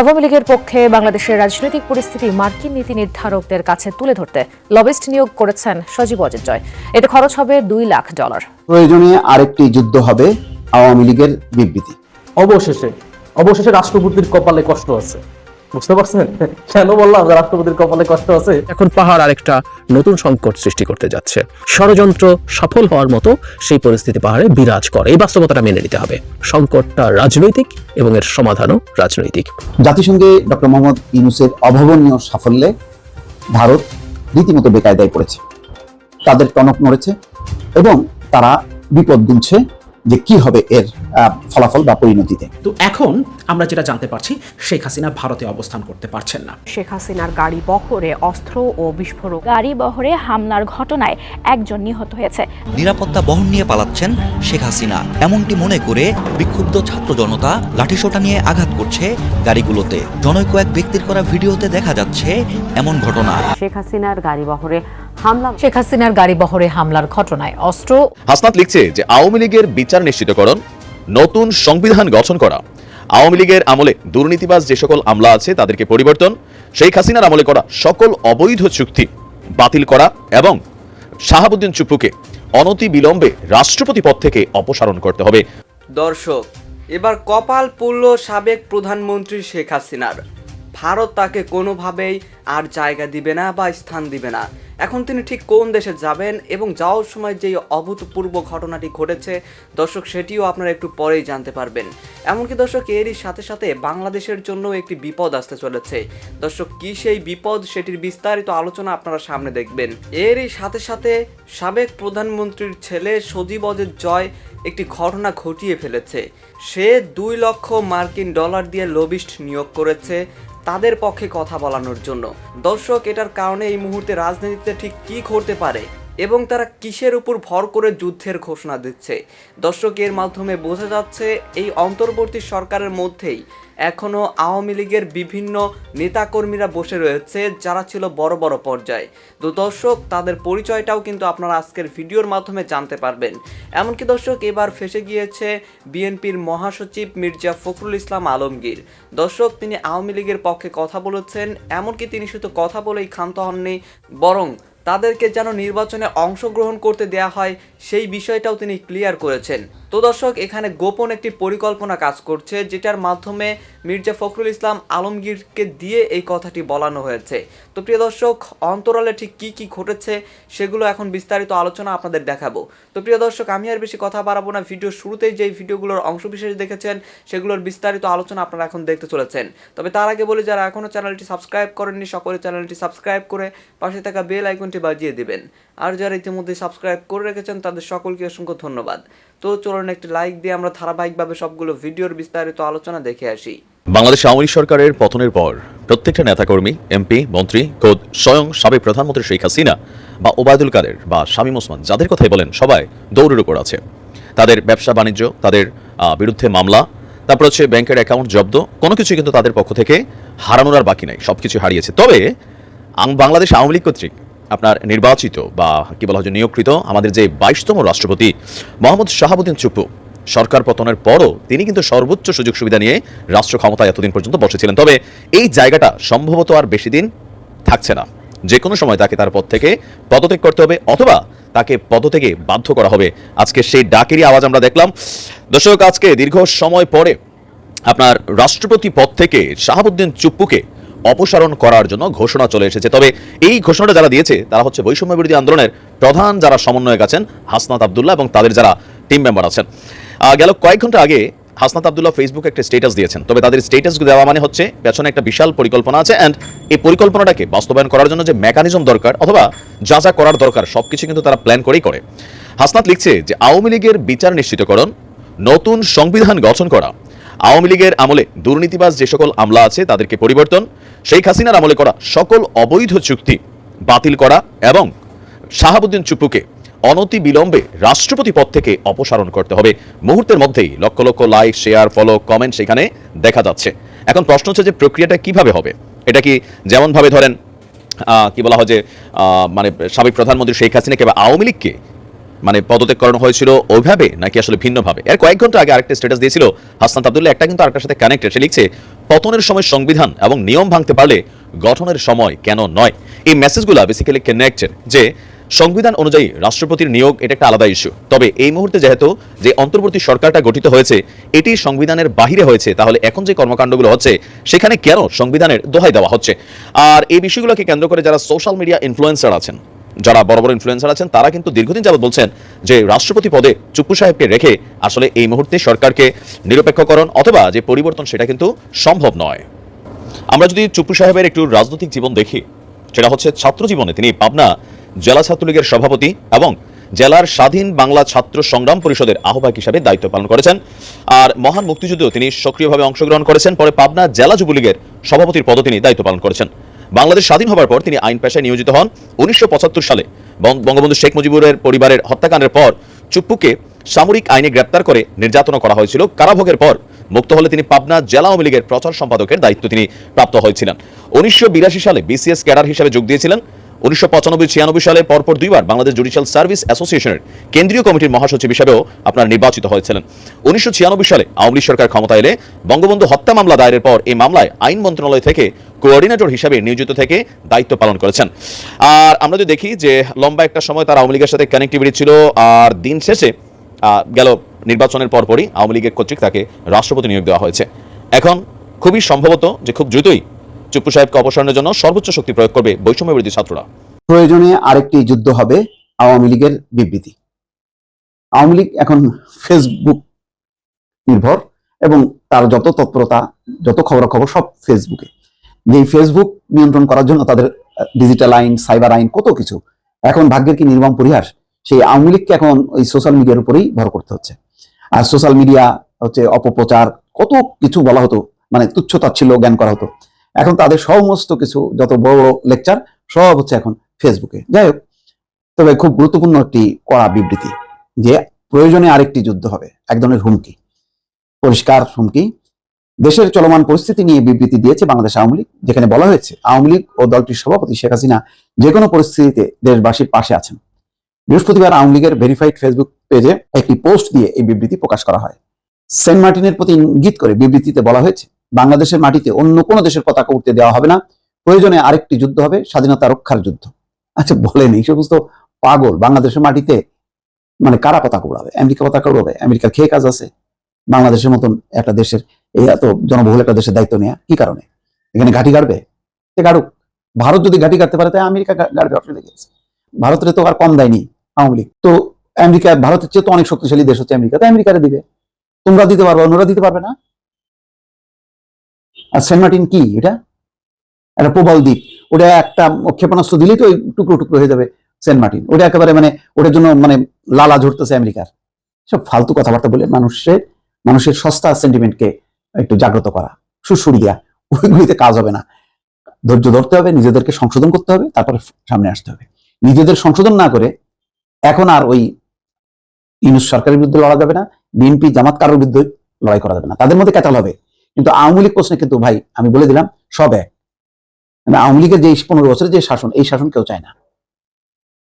আওয়ামী লীগের পক্ষে বাংলাদেশের রাজনৈতিক পরিস্থিতি মার্কিন নীতি নির্ধারকদের কাছে তুলে ধরতে লবিস্ট নিয়োগ করেছেন সজীব অজিত জয়। এতে খরচ হবে দুই লাখ ডলার। প্রয়োজনে আরেকটি যুদ্ধ হবে আওয়ামী লীগের বিবৃতি। অবশেষে অবশেষে রাষ্ট্রপতির কপালে কষ্ট আছে। বুঝতে পারছেন? কেন বললাম যে রাষ্ট্রপতির কপালে কষ্ট আছে? এখন পাহাড় আরেকটা নতুন সংকট সৃষ্টি করতে যাচ্ছে। ষড়যন্ত্র সফল হওয়ার মতো সেই পরিস্থিতি পাহাড়ে বিরাজ করে। এই বাস্তবতাটা মেনে নিতে হবে। সংকটটা রাজনৈতিক এবং এর সমাধানও রাজনৈতিক। জাতিসংঘে ডক্টর মোহাম্মদ ইউনুসের অভাবনীয় সাফল্যে ভারত রীতিমতো বেকায়দায় পড়েছে। তাদের টনক নড়েছে এবং তারা বিপদ গুনছে যে কি হবে এর ফলাফল বা পরিণতিতে। তো এখন আমরা যেটা জানতে পারছি শেখ হাসিনা ভারতে অবস্থান করতে পারছেন না। শেখ হাসিনার গাড়ি বহরে অস্ত্র ও বিস্ফোরক। গাড়ি বহরে হামলার ঘটনায় একজন নিহত হয়েছে। নিরাপত্তা বহন নিয়ে পালাচ্ছেন শেখ হাসিনা। এমনটি মনে করে বিক্ষুব্ধ ছাত্র জনতা লাঠিসোঁটা নিয়ে আঘাত করছে গাড়িগুলোতে। জনৈক এক ব্যক্তির করা ভিডিওতে দেখা যাচ্ছে এমন ঘটনা। শেখ হাসিনার গাড়ি বহরে হামলা। শেখ হাসিনার গাড়ি বহরে হামলার ঘটনায় অস্ত্র। হাসনাত লিখছে যে আওয়ামী লীগের বিচার নিশ্চিতকরণ নতুন সংবিধান গঠন করা। আওয়ামী লীগের আমলে দুর্নীতিবাজ যে সকল আমলা আছে তাদেরকে পরিবর্তন শেখ হাসিনার আমলে করা সকল অবৈধ চুক্তি বাতিল করা এবং শাহাবুদ্দিন চুপ্পুকে অনতি বিলম্বে রাষ্ট্রপতি পদ থেকে অপসারণ করতে হবে। দর্শক এবার কপাল পুল্ল সাবেক প্রধানমন্ত্রী শেখ হাসিনার। ভারত তাকে কোনোভাবেই আর জায়গা দিবে না বা স্থান দিবে না। এখন তিনি ঠিক কোন দেশে যাবেন এবং যাওয়ার সময় যেই অভূতপূর্ব ঘটনাটি ঘটেছে, দর্শক, সেটিও আপনারা একটু পরেই জানতে পারবেন। এমনকি দর্শক, এরই সাথে সাথে বাংলাদেশের জন্য একটি বিপদ আসতে চলেছে। দর্শক, কি সেই বিপদ, সেটির বিস্তারিত আলোচনা আপনারা সামনে দেখবেন। এরই সাথে সাথে সাবেক প্রধানমন্ত্রীর ছেলে সজীব অজিত জয় একটি ঘটনা ঘটিয়ে ফেলেছে। সে দুই লক্ষ মার্কিন ডলার দিয়ে লবিস্ট নিয়োগ করেছে, তাদের পক্ষে কথা বলানোর জন্য। দর্শক, এটার কারণে এই মুহূর্তে রাজনীতিতে ঠিক কি করতে পারে? এবং তারা কিসের উপর ভর করে যুদ্ধের ঘোষণা দিচ্ছে? দর্শক, এর মাধ্যমে বোঝা যাচ্ছে এই অন্তর্বর্তী সরকারের মধ্যেই এখনও আওয়ামী লীগের বিভিন্ন নেতাকর্মীরা বসে রয়েছে, যারা ছিল বড় বড় পর্যায়ে। তো দর্শক, তাদের পরিচয়টাও কিন্তু আপনারা আজকের ভিডিওর মাধ্যমে জানতে পারবেন। এমনকি দর্শক, এবার ফেসে গিয়েছে বিএনপির মহাসচিব মির্জা ফখরুল ইসলাম আলমগীর। দর্শক, তিনি আওয়ামী লীগের পক্ষে কথা বলেছেন, এমনকি তিনি শুধু কথা বলেই ক্ষান্ত হননি, বরং তাদেরকে যেন নির্বাচনে অংশগ্রহণ করতে দেয়া হয় সেই বিষয়টাও তিনি ক্লিয়ার করেছেন। তো দর্শক, এখানে গোপন একটি পরিকল্পনা কাজ করছে, যেটার মাধ্যমে মির্জা ফখরুল ইসলাম আলমগীরকে দিয়ে এই কথাটি বলানো হয়েছে। তো প্রিয় দর্শক, অন্তরালে ঠিক কি কি ঘটেছে সেগুলো এখন বিস্তারিত আলোচনা আপনাদের দেখাবো। তো প্রিয় দর্শক, আমি আর বেশি কথা বাড়াবো না। ভিডিও শুরুতেই যেই ভিডিওগুলোর অংশবিশেষ দেখেছেন, সেগুলোর বিস্তারিত আলোচনা আপনারা এখন দেখতে চলেছেন। তবে তার আগে বলি, যারা এখনও চ্যানেলটি সাবস্ক্রাইব করেননি, সকলে চ্যানেলটি সাবস্ক্রাইব করে পাশে থাকা বেল আইকনটি বাজিয়ে দিবেন। আর যারা ইতিমধ্যে সাবস্ক্রাইব করে রেখেছেন, তাদের সকলকে অসংখ্য ধন্যবাদ। তো চলুন একটি লাইক দিয়ে আমরা ধারাবাহিকভাবে সবগুলো ভিডিওর বিস্তারিত আলোচনা দেখে আসি। বাংলাদেশ আওয়ামী সরকারের পতনের পর প্রত্যেকটা নেতাকর্মী, এমপি, মন্ত্রী, খোদ স্বয়ং সাবেক প্রধানমন্ত্রী শেখ হাসিনা বা ওবায়দুল কাদের বা শামীম ওসমান যাদের কথাই বলেন, সবাই দৌড়ের উপর আছে। তাদের ব্যবসা বাণিজ্য, তাদের বিরুদ্ধে মামলা, তারপর হচ্ছে ব্যাংকের অ্যাকাউন্ট জব্দ, কোনো কিছু কিন্তু তাদের পক্ষ থেকে হারানোর আর বাকি নাই সব কিছু হারিয়েছে। তবে বাংলাদেশ আওয়ামী লীগ কর্তৃক আপনার নির্বাচিত বা কি বলা হয় নিয়োগকৃত আমাদের যে বাইশতম রাষ্ট্রপতি মোহাম্মদ শাহাবুদ্দিন চুপু সরকার পতনের পরও তিনি কিন্তু সর্বোচ্চ সুযোগ সুবিধা নিয়ে রাষ্ট্র ক্ষমতায় এতদিন পর্যন্ত বসেছিলেন। তবে এই জায়গাটা সম্ভবত আর বেশি দিন থাকছে না। যে কোনো সময় তাকে তার পদ থেকে পদত্যাগ করতে হবে অথবা তাকে পদ থেকে বাধ্য করা হবে। আজকে সেই ডাকেরই আওয়াজ আমরা দেখলাম। দর্শক, আজকে দীর্ঘ সময় পরে আপনার রাষ্ট্রপতি পদ থেকে শাহাবুদ্দিন চুপ্পুকে অপসারণ করার জন্য ঘোষণা চলে এসেছে। তবে এই ঘোষণাটা যারা দিয়েছে, তারা হচ্ছে বৈষম্য বিরোধী আন্দোলনের প্রধান যারা সমন্বয়ক আছেন, হাসনাত আবদুল্লাহ এবং তাদের যারা টিম মেম্বার আছেন। গেল কয়েক ঘণ্টা আগে হাসনাত আবদুল্লাহ ফেসবুকে একটা স্টেটাস দিয়েছেন। তবে তাদের স্টেটাস দেওয়া মানে হচ্ছে, পেছনে একটা বিশাল পরিকল্পনা আছে অ্যান্ড এই পরিকল্পনাটাকে বাস্তবায়ন করার জন্য যে মেকানিজম দরকার অথবা যা যা করার দরকার, সবকিছু কিন্তু তারা প্ল্যান করেই করে। হাসনাত লিখছে যে, আওয়ামী লীগের বিচার নিশ্চিতকরণ, নতুন সংবিধান গঠন করা আওয়ামী লীগের আমলে দুর্নীতিবাজ যে সকল আমলা আছে তাদেরকে পরিবর্তন, শেখ হাসিনার আমলে করা সকল অবৈধ চুক্তি বাতিল করা এবং শাহাবুদ্দিন চুপুকে অনতি বিলম্বে রাষ্ট্রপতি পদ থেকে অপসারণ করতে হবে। মুহূর্তের মধ্যেই lakh lakh like share follow comment সেখানে দেখা যাচ্ছে। এখন প্রশ্ন হচ্ছে যে প্রক্রিয়াটা কীভাবে হবে? এটা কি যেমনভাবে ধরেন কি বলা হয় যে মানে সাবেক প্রধানমন্ত্রী শেখ হাসিনাকে বা আওয়ামী লীগকে মানে পদত্যাগ করানো হয়েছিল ওইভাবে নাকি আসলে ভিন্নভাবে? এর কয়েক ঘণ্টা আগে আরেকটা স্ট্যাটাস দিয়েছিল হাসনাত আব্দুল্লাহ, একটা কিন্তু আরেকটার সাথে কানেক্টেড সে লিখছে, পতনের সময় সংবিধান এবং নিয়ম ভাঙতে পারলে গঠনের সময় কেন নয়? এই মেসেজগুলো বেসিক্যালি কানেক্টেড যে সংবিধান অনুযায়ী রাষ্ট্রপতির নিয়োগ এটা একটা আলাদা ইস্যু তবে এই মুহূর্তে যেহেতু যে অন্তর্বর্তী সরকারটা গঠিত হয়েছে, এটি সংবিধানের বাহিরে হয়েছে, তাহলে এখন যে কর্মকাণ্ডগুলো হচ্ছে, সেখানে কেন সংবিধানের দোহাই দেওয়া হচ্ছে? আর এই বিষয়গুলোকে কেন্দ্র করে যারা সোশ্যাল মিডিয়া ইনফ্লুয়েন্সার আছেন যারা বড় বড় ইনফ্লুয়েন্সার আছেন, তারা কিন্তু দীর্ঘদিন যাবত বলছেন যে রাষ্ট্রপতি পদে চুপ্পু সাহেবকে রেখে আসলে এই মুহূর্তে সরকারকে নিরপেক্ষকরণ অথবা যে পরিবর্তন সেটা কিন্তু সম্ভব নয়। আমরা যদি চুপ্পু সাহেবের একটু রাজনৈতিক জীবন দেখি, সেটা হচ্ছে ছাত্র জীবনে তিনি পাবনা জেলা ছাত্রলীগের সভাপতি এবং জেলার স্বাধীন বাংলা ছাত্র সংগ্রাম পরিষদের আহ্বায়ক হিসাবে দায়িত্ব পালন করেছেন আর মহান মুক্তিযুদ্ধেও তিনি সক্রিয়ভাবে অংশগ্রহণ করেছেন, পরে পাবনা জেলা যুবলীগের সভাপতির পদে তিনি দায়িত্ব পালন করেছেন। বাংলাদেশ স্বাধীন হবার পর তিনি আইন পেশায় নিয়োজিত হন উনিশশো পঁচাত্তর সালে। বঙ্গবন্ধু শেখ মুজিবুরের পরিবারের হত্যাকাণ্ডের পর চুপ্পুকে সামরিক আইনে গ্রেপ্তার করে নির্যাতনা করা হয়েছিল। কারাভোগের পর মুক্ত হলে তিনি পাবনা জেলা আওয়ামী লীগের প্রচার সম্পাদকের দায়িত্ব তিনি প্রাপ্ত হয়েছিলেন। উনিশশো বিরাশি সালে বিসিএস ক্যাডার হিসেবে যোগ দিয়েছিলেন। উনিশশো পঁচানব্বই, ছিয়ানব্বই সালে পরপর দুইবার বাংলাদেশ জুডিশিয়াল সার্ভিস অ্যাসোসিয়েশনের কেন্দ্রীয় কমিটির মহাসচিব হিসেবেও আপনার নির্বাচিত হয়েছিলেন। উনিশশো ছিয়ানব্বই সালে আওয়ামী লীগ সরকার ক্ষমতা এলে বঙ্গবন্ধু হত্যা মামলা দায়েরের পর এই মামলায় আইন মন্ত্রণালয় থেকে কোঅর্ডিনেটর হিসেবে নিয়োজিত থেকে দায়িত্ব পালন করেছেন। আর আমরা যদি দেখি যে লম্বা একটা সময় তার আওয়ামী লীগের সাথে কানেক্টিভিটি ছিল, আর দিন শেষে গেল নির্বাচনের পরপরই আওয়ামী লীগের কর্তৃক তাকে রাষ্ট্রপতি নিয়োগ দেওয়া হয়েছে। এখন খুবই সম্ভবত যে খুব দ্রুতই চুপ্পু সাহেবকে অপসারণের জন্য সর্বোচ্চ শক্তি প্রয়োগ করবে বৈষম্য বিরোধী ছাত্ররা। প্রয়োজনে আরেকটি যুদ্ধ হবে আওয়ামী লীগের বিবৃতি। আওয়ামী লীগ এখন ফেসবুক নির্ভর এবং তার যত তৎপরতা, যত খবরাখবর সব ফেসবুকে। যে ফেসবুক নিয়ন্ত্রণ করার জন্য তাদের ডিজিটাল আইন সাইবার আইন, কত কিছু। এখন ভাগ্যের কি নির্মম পরিহাস, সেই আওয়ামী লীগকে এখন ওই সোশ্যাল মিডিয়ার উপরেই ভর করতে হচ্ছে। আর সোশ্যাল মিডিয়া হচ্ছে অপপ্রচার, কত কিছু বলা হতো মানে তুচ্ছতা ছিল, জ্ঞান করা হতো। এখন তাদের সমস্ত কিছু, যত বড় বড় লেকচার সব হচ্ছে এখন ফেসবুকে যাই হোক, তবে খুব গুরুত্বপূর্ণ একটি কড়া বিবৃতি যে প্রয়োজনে আরেকটি যুদ্ধ হবে, এক ধরনের হুমকি, পরিষ্কার হুমকি। দেশের চলমান পরিস্থিতি নিয়ে বিবৃতি দিয়েছে বাংলাদেশ আওয়ামী লীগ, যেখানে বলা হয়েছে আওয়ামী লীগ ও দলটির সভাপতি শেখ হাসিনা যে কোনো পরিস্থিতিতে দেশবাসীর পাশে আছেন। বৃহস্পতিবার আওয়ামী লীগের ভেরিফাইড ফেসবুক পেজে একটি পোস্ট দিয়ে এই বিবৃতি প্রকাশ করা হয়। সেন্ট মার্টিনের প্রতি ইঙ্গিত করে বিবৃতিতে বলা হয়েছে বাংলাদেশের মাটিতে অন্য কোনো দেশের পতাকা উঠতে দেওয়া হবে না। প্রয়োজনে আরেকটি যুদ্ধ হবে, স্বাধীনতা রক্ষার যুদ্ধ। আচ্ছা বলেন এই সমস্ত পাগল বাংলাদেশের মাটিতে মানে কারা পতাকা উড়াবে? আমেরিকা পতাকা উড়াবে? আমেরিকার খেয়ে কাজ আছে? বাংলাদেশের মতন একটা দেশের এই এত জনবহুল একটা দেশের দায়িত্ব নেওয়া কি কারণে? এখানে ঘাঁটি গাড়বে? সে গাড়ুক। ভারত যদি ঘাঁটি কাটতে পারে, তাই আমেরিকা গাড়বে অসুবিধা আছে? ভারতের তো আর কম দেয়নি আওয়ামী লীগ। তো আমেরিকা, ভারতের চেয়ে তো অনেক শক্তিশালী দেশ হচ্ছে আমেরিকা, তাই আমেরিকারে দিবে। তোমরা দিতে পারবে, অন্যরা দিতে পারবে না। আর সেন্ট মার্টিন কি এটা? একটা প্রবল দ্বীপ। ওটা একটা ক্ষেপণাস্ত্র দিলেই তো ওই টুকরো টুকরো হয়ে যাবে সেন্ট মার্টিন। ওটা একেবারে মানে ওটার জন্য মানে লালা ঝরতেছে আমেরিকার। সব ফালতু কথাবার্তা বলে মানুষের মানুষের সস্তা সেন্টিমেন্টকে একটু জাগ্রত করা সুরসুরি দেওয়া ওইগুলিতে কাজ হবে না। ধৈর্য ধরতে হবে, নিজেদেরকে সংশোধন করতে হবে, তারপরে সামনে আসতে হবে। নিজেদের সংশোধন না করে এখন আর ওই ইউনুস সরকারের বিরুদ্ধে লড়া যাবে না, বিএনপি জামাত কারোর বিরুদ্ধে লড়াই করা যাবে না। তাদের মধ্যে ক্যাটাল হবে। কিন্তু আওয়ামী লীগ প্রশ্নে কিন্তু ভাই, আমি বলে দিলাম, সব এক। মানে আওয়ামী লীগের যে পনেরো বছরের যে শাসন, এই শাসন কেউ চায় না।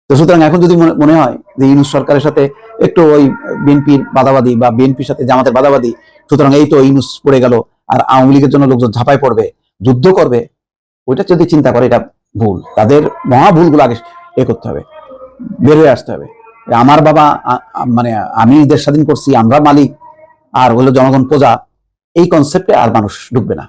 তো সুতরাং এখন যদি মনে- হয় যে ইউনুস সরকারের সাথে একটু ওই বিএনপির বাদাবাদী বা বিএনপির সাথে জামাতের বাদাবাদী, সুতরাং এই তো ইউনুস পড়ে গেল, আর আওয়ামী লীগের জন্য লোকজন ঝাঁপাই পড়বে, যুদ্ধ করবে, ওইটা যদি চিন্তা করে, এটা ভুল। তাদের মহা ভুলগুলো আগে এ করতে হবে, বের হয়ে আসতে হবে। আমার বাবা মানে আমি দেশ স্বাধীন করছি, আমরা মালিক, আর হলো জনগণ প্রজা এই কনসেপ্টে আর মানুষ ঢুকবে না।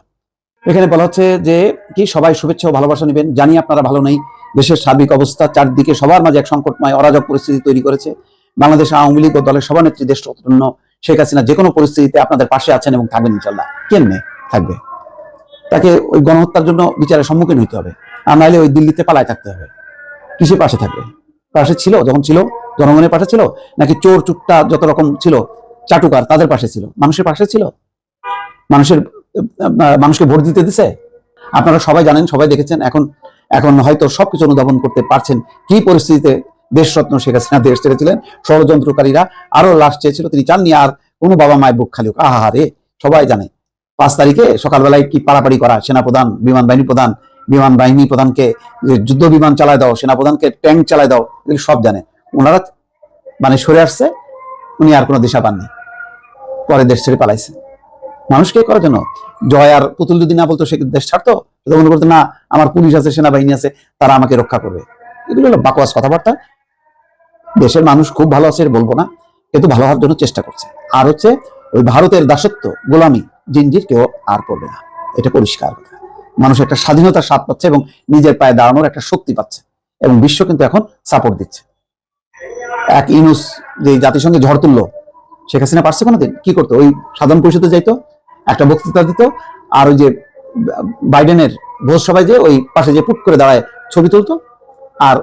এখানে বলা হচ্ছে যে, কি সবাই শুভেচ্ছা ও ভালোবাসা নেবেন। জানি আপনারা ভালো নেই। দেশের সার্বিক অবস্থা চারদিকে সবার মাঝে এক সংকটময়, অরাজক পরিস্থিতি তৈরি করেছে। বাংলাদেশ আওয়ামী লীগ ও দলের সভানেত্রী দেশ রত্ন শেখ হাসিনা যে কোনো পরিস্থিতিতে আপনাদের পাশে আছেন এবং থাকবেন ইনশাল্লাহ কেমনে থাকবে। তাকে ওই গণহত্যার জন্য বিচারের সম্মুখীন হইতে হবে। আর নাহলে ওই দিল্লিতে পালায় থাকতে হবে। কিসে পাশে থাকবে? পাশে ছিল, যখন ছিল? জনগণের পাশে ছিল? নাকি চোর চুট্টা যত রকম ছিল, চাটুকার তাদের পাশে ছিল? মানুষের পাশে ছিল? মানুষের মানুষকে ভোট দিতে দিছে? আপনারা সবাই জানেন, সবাই দেখেছেন, এখন এখন হয়তো সবকিছু অনুধাবন করতে পারছেন কি পরিস্থিতিতে দেশরত্ন শেখ হাসিনা দেশ ছেড়েছিলেন। ষড়যন্ত্রকারীরা আরও লাশ চেয়েছিল, তিনি চাননি আর কোনো বাবা মায়ের বুক খালি আহা রে, সবাই জানে। পাঁচ তারিখে সকালবেলায় কি পাড়াপাড়ি করা? সেনাপ্রধান, বিমান বাহিনী প্রধান, বিমান বাহিনী প্রধানকে যুদ্ধ বিমান চালায় দাও, সেনাপ্রধানকে ট্যাঙ্ক চালায় দাও, এগুলি সব জানে। ওনারা মানে সরে আসছে, উনি আর কোনো দিশা পাননি। পরে দেশ ছেড়ে পালাইছে। মানুষকে করার জন্য জয় আর পুতুল যদি না বলতো সে দেশ ছাড়তো? মনে করতো, না, আমার পুলিশ আছে, সেনাবাহিনী আছে, তারা আমাকে রক্ষা করবে। এগুলো হলো বাকওয়াস কথাবার্তা। দেশের মানুষ খুব ভালো আছে বলব না। কিন্তু ভালো হওয়ার জন্য চেষ্টা করছে। আর হচ্ছে, ওই ভারতের দাসত্ব, গোলামি জিনজির কেউ আর করবে না। এটা পরিষ্কার মানুষ একটা স্বাধীনতার স্বাদ পাচ্ছে এবং নিজের পায়ে দাঁড়ানোর একটা শক্তি পাচ্ছে। এবং বিশ্ব কিন্তু এখন সাপোর্ট দিচ্ছে। এক ইউনুস যে জাতিসংঘে ঝড় তুললো, শেখ হাসিনা পারছে কোনোদিন? কি করতো? ওই সাধারণ পরিষদে যাইতো? একটা বক্তৃতা দিত, আর ওই যে বাইডেনের ভোজ সবাই যে ওই পাশে যে পুট করে দাঁড়ায় ছবি তুলতো, আর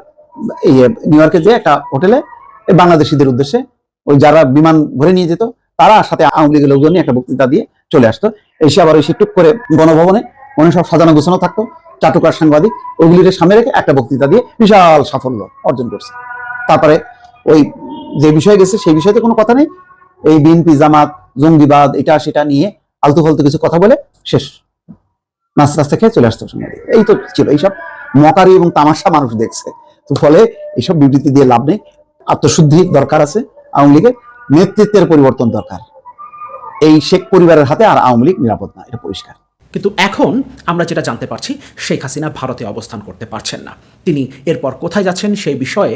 এই নিউ ইয়র্কে যে একটা হোটেলে বাংলাদেশিদের উদ্দেশ্যে ওই যারা বিমান ভরে নিয়ে যেত, তারা সাথে আওয়ামী লীগের লোকজন একটা বক্তৃতা দিয়ে চলে আসতো। এসে আবার এসে টুক করে গণভবনে মনে সব সাজানো গোছানো থাকতো, চাটুকার সাংবাদিক ওগুলির সামনে রেখে একটা বক্তৃতা দিয়ে বিশাল সাফল্য অর্জন করছে। তারপরে ওই যে বিষয়ে গেছে, সেই বিষয়তে কোনো কথা নেই। এই বিএনপি জামাত, জঙ্গিবাদ, এটা সেটা নিয়ে আলতু ফালতু কিছু কথা বলে শেষ। নাচ রাস্তা খেয়ে চলে আসতো সাংবাদিক এই তো ছিল, এইসব মকারি এবং তামাশা মানুষ দেখছে। তো ফলে এইসব বিবৃতি দিয়ে লাভ নেই। আত্মশুদ্ধি দরকার আছে আওয়ামী লীগের, নেতৃত্বের পরিবর্তন দরকার। এই শেখ পরিবারের হাতে আর আওয়ামী লীগ নিরাপদ না, এটা পরিষ্কার। কিন্তু এখন আমরা যেটা জানতে পারছি, শেখ হাসিনা ভারতে অবস্থান করতে পারছেন না। তিনি এরপর কোথায় যাচ্ছেন সেই বিষয়ে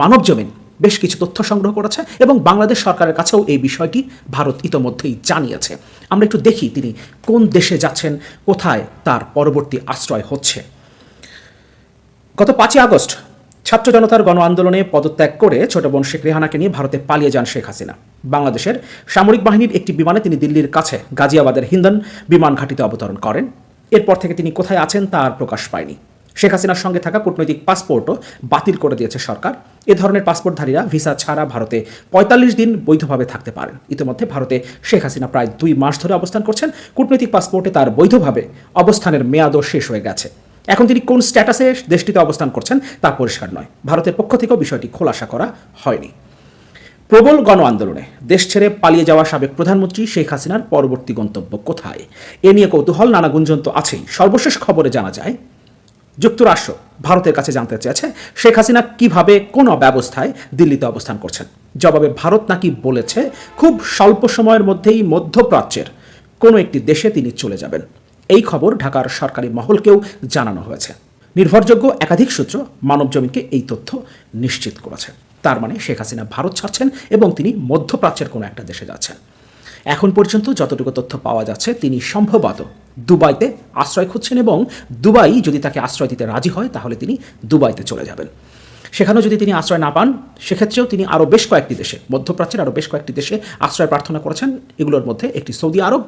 মানব জমিন বেশ কিছু তথ্য সংগ্রহ করেছে এবং বাংলাদেশ সরকারের কাছেও এই বিষয়টি ভারত ইতোমধ্যেই জানিয়েছে। আমরা একটু দেখি তিনি কোন দেশে যাচ্ছেন, কোথায় তার পরবর্তী আশ্রয় হচ্ছে। গত পাঁচই আগস্ট ছাত্র জনতার গণ আন্দোলনে পদত্যাগ করে ছোট বোন শেখ রেহানাকে নিয়ে ভারতে পালিয়ে যান শেখ হাসিনা। বাংলাদেশের সামরিক বাহিনীর একটি বিমানে তিনি দিল্লির কাছে গাজিয়াবাদের হিন্দন বিমান ঘাঁটিতে অবতরণ করেন। এরপর থেকে তিনি কোথায় আছেন তা আর প্রকাশ পায়নি। শেখ হাসিনার সঙ্গে থাকা কূটনৈতিক পাসপোর্টও বাতিল করে দিয়েছে সরকার। এ ধরনের পাসপোর্টধারীরা ভিসা ছাড়া ভারতে পঁয়তাল্লিশ দিন বৈধভাবে থাকতে পারেন। ইতিমধ্যে ভারতে শেখ হাসিনা প্রায় দুই মাস ধরে অবস্থান করছেন। কূটনৈতিক পাসপোর্টে তার বৈধভাবে অবস্থানের মেয়াদও শেষ হয়ে গেছে। এখন তিনি কোন স্ট্যাটাসে দেশটিতে অবস্থান করছেন তা পরিষ্কার নয়। ভারতের পক্ষ থেকেও বিষয়টি খোলাসা করা হয়নি। প্রবল গণ আন্দোলনে দেশ ছেড়ে পালিয়ে যাওয়া সাবেক প্রধানমন্ত্রী শেখ হাসিনার পরবর্তী গন্তব্য কোথায়? এ নিয়ে কৌতূহল, নানা গুঞ্জন তো আছেই। সর্বশেষ খবরে জানা যায় যুক্তরাষ্ট্র ভারতের কাছে জানতে চেয়েছে শেখ হাসিনা কীভাবে কোন ব্যবস্থায় দিল্লিতে অবস্থান করছেন। জবাবে ভারত নাকি বলেছে, খুব স্বল্প সময়ের মধ্যেই মধ্যপ্রাচ্যের কোনো একটি দেশে তিনি চলে যাবেন। এই খবর ঢাকার সরকারি মহলকেও জানানো হয়েছে। নির্ভরযোগ্য একাধিক সূত্র মানবজমিনকে এই তথ্য নিশ্চিত করেছে। তার মানে শেখ হাসিনা ভারত ছাড়ছেন এবং তিনি মধ্যপ্রাচ্যের কোনো একটা দেশে যাচ্ছেন। এখন পর্যন্ত যতটুকু তথ্য পাওয়া যাচ্ছে, তিনি সম্ভবত দুবাইতে আশ্রয় খুঁজছেন এবং দুবাই যদি তাকে আশ্রয় দিতে রাজি হয়, তাহলে তিনি দুবাইতে চলে যাবেন। সেখানেও যদি তিনি আশ্রয় না পান, সেক্ষেত্রেও তিনি আরও বেশ কয়েকটি দেশে, মধ্যপ্রাচ্যের আরও বেশ কয়েকটি দেশে আশ্রয় প্রার্থনা করেছেন, এগুলোর মধ্যে একটি সৌদি আরব।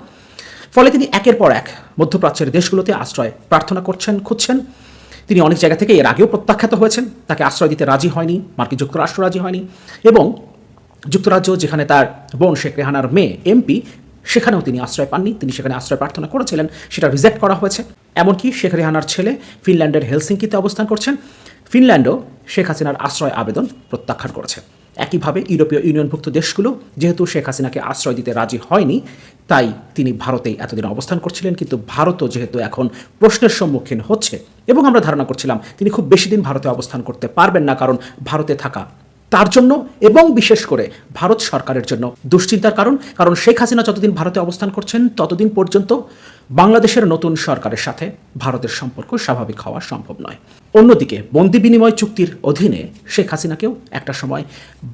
ফলে তিনি একের পর এক মধ্যপ্রাচ্যের দেশগুলোতে আশ্রয় প্রার্থনা করছেন, খুঁজছেন। তিনি অনেক জায়গা থেকে এর আগেও প্রত্যাখ্যাত হয়েছেন। তাকে আশ্রয় দিতে রাজি হয়নি, মার্কিন যুক্তরাষ্ট্র রাজি হয়নি এবং যুক্তরাজ্য, যেখানে তার বোন শেখ রেহানার মেয়ে এমপি সেখানেও তিনি আশ্রয় পাননি। তিনি সেখানে আশ্রয় প্রার্থনা করেছিলেন, সেটা রিজেক্ট করা হয়েছে। এমনকি শেখ রেহানার ছেলে ফিনল্যান্ডের হেলসিঙ্কিতে অবস্থান করছেন। ফিনল্যান্ডও শেখ হাসিনার আশ্রয় আবেদন প্রত্যাখ্যান করেছে। একইভাবে ইউরোপীয় ইউনিয়নভুক্ত দেশগুলো, যেহেতু শেখ হাসিনাকে আশ্রয় দিতে রাজি হয়নি, তাই তিনি ভারতেই এতদিন অবস্থান করছিলেন। কিন্তু ভারতও যেহেতু এখন প্রশ্নের সম্মুখীন হচ্ছে, এবং আমরা ধারণা করছিলাম তিনি খুব বেশি দিন ভারতে অবস্থান করতে পারবেন না, কারণ ভারতে থাকা তার জন্য এবং বিশেষ করে ভারত সরকারের জন্য দুশ্চিন্তার কারণ কারণ শেখ হাসিনা যতদিন ভারতে অবস্থান করছেন, ততদিন পর্যন্ত বাংলাদেশের নতুন সরকারের সাথে ভারতের সম্পর্ক স্বাভাবিক হওয়া সম্ভব নয়। অন্যদিকে, বন্দি বিনিময় চুক্তির অধীনে শেখ হাসিনাকেও একটা সময়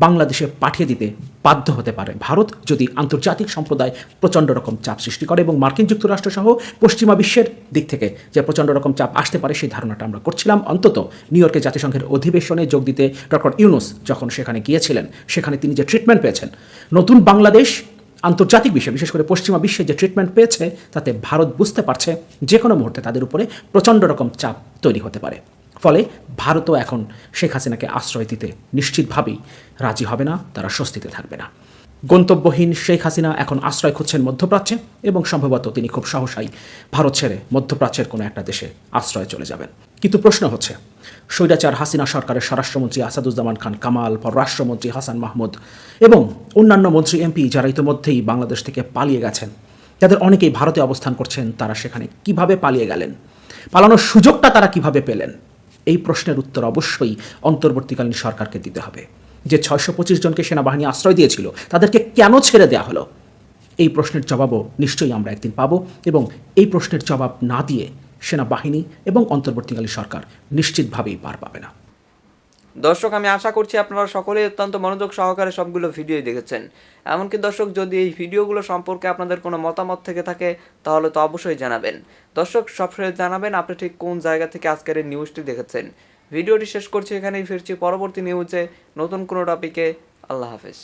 বাংলাদেশে পাঠিয়ে দিতে বাধ্য হতে পারে ভারত, যদি আন্তর্জাতিক সম্প্রদায় প্রচণ্ড রকম চাপ সৃষ্টি করে এবং মার্কিন যুক্তরাষ্ট্র সহ পশ্চিমা বিশ্বের দিক থেকে যে প্রচণ্ড রকম চাপ আসতে পারে সেই ধারণাটা আমরা করছিলাম। অন্তত নিউ ইয়র্কে জাতিসংঘের অধিবেশনে যোগ দিতে ডক্টর ইউনুস যখন সেখানে গিয়েছিলেন, সেখানে তিনি যে ট্রিটমেন্ট পেয়েছেন, নতুন বাংলাদেশ আন্তর্জাতিক বিশ্বে বিশেষ করে পশ্চিমা বিশ্বে যে ট্রিটমেন্ট পেয়েছে, তাতে ভারত বুঝতে পারছে যে কোনো মুহূর্তে তাদের উপরে প্রচণ্ড রকম চাপ তৈরি হতে পারে। ফলে ভারতও এখন শেখ হাসিনাকে আশ্রয় দিতে নিশ্চিতভাবেই রাজি হবে না, তারা স্বস্তিতে থাকবে না। গন্তব্যহীন শেখ হাসিনা এখন আশ্রয় খুঁজছেন মধ্যপ্রাচ্যে এবং সম্ভবত তিনি খুব সহসাই ভারত ছেড়ে মধ্যপ্রাচ্যের কোনো একটা দেশে আশ্রয় চলে যাবেন। কিন্তু প্রশ্ন হচ্ছে, স্বৈরাচার হাসিনা সরকারের স্বরাষ্ট্রমন্ত্রী আসাদুজ্জামান খান কামাল, পররাষ্ট্রমন্ত্রী হাসান মাহমুদ এবং অন্যান্য মন্ত্রী, এমপি যারা ইতিমধ্যেই বাংলাদেশ থেকে পালিয়ে গেছেন, যাদের অনেকেই ভারতে অবস্থান করছেন, তারা সেখানে কীভাবে পালিয়ে গেলেন? পালানোর সুযোগটা তারা কীভাবে পেলেন? এই প্রশ্নের উত্তর অবশ্যই অন্তর্বর্তীকালীন সরকারকে দিতে হবে। যে ছয়শো পঁচিশ জনকে সেনাবাহিনী আশ্রয় দিয়েছিল, তাদেরকে কেন ছেড়ে দেওয়া হলো? এই প্রশ্নের জবাবও নিশ্চয়ই আমরা একদিন পাবো এবং এই প্রশ্নের জবাব না দিয়ে সেনাবাহিনী এবং অন্তর্বর্তীকালীন সরকার নিশ্চিতভাবেই পার পাবে না। দর্শক, আমি আশা করছি আপনারা সকলেই অত্যন্ত মনোযোগ সহকারে সবগুলো ভিডিও দেখেছেন। এমনকি দর্শক, যদি এই ভিডিওগুলো সম্পর্কে আপনাদের কোনো মতামত থেকে থাকে, তাহলে তো অবশ্যই জানাবেন। দর্শক সবসময় জানাবেন আপনি ঠিক কোন জায়গা থেকে আজকের এই নিউজটি দেখেছেন। ভিডিওটি শেষ করছি এখানেই ফিরছি। পরবর্তী নিউজে নতুন কোনো টপিকে আল্লাহ হাফেজ।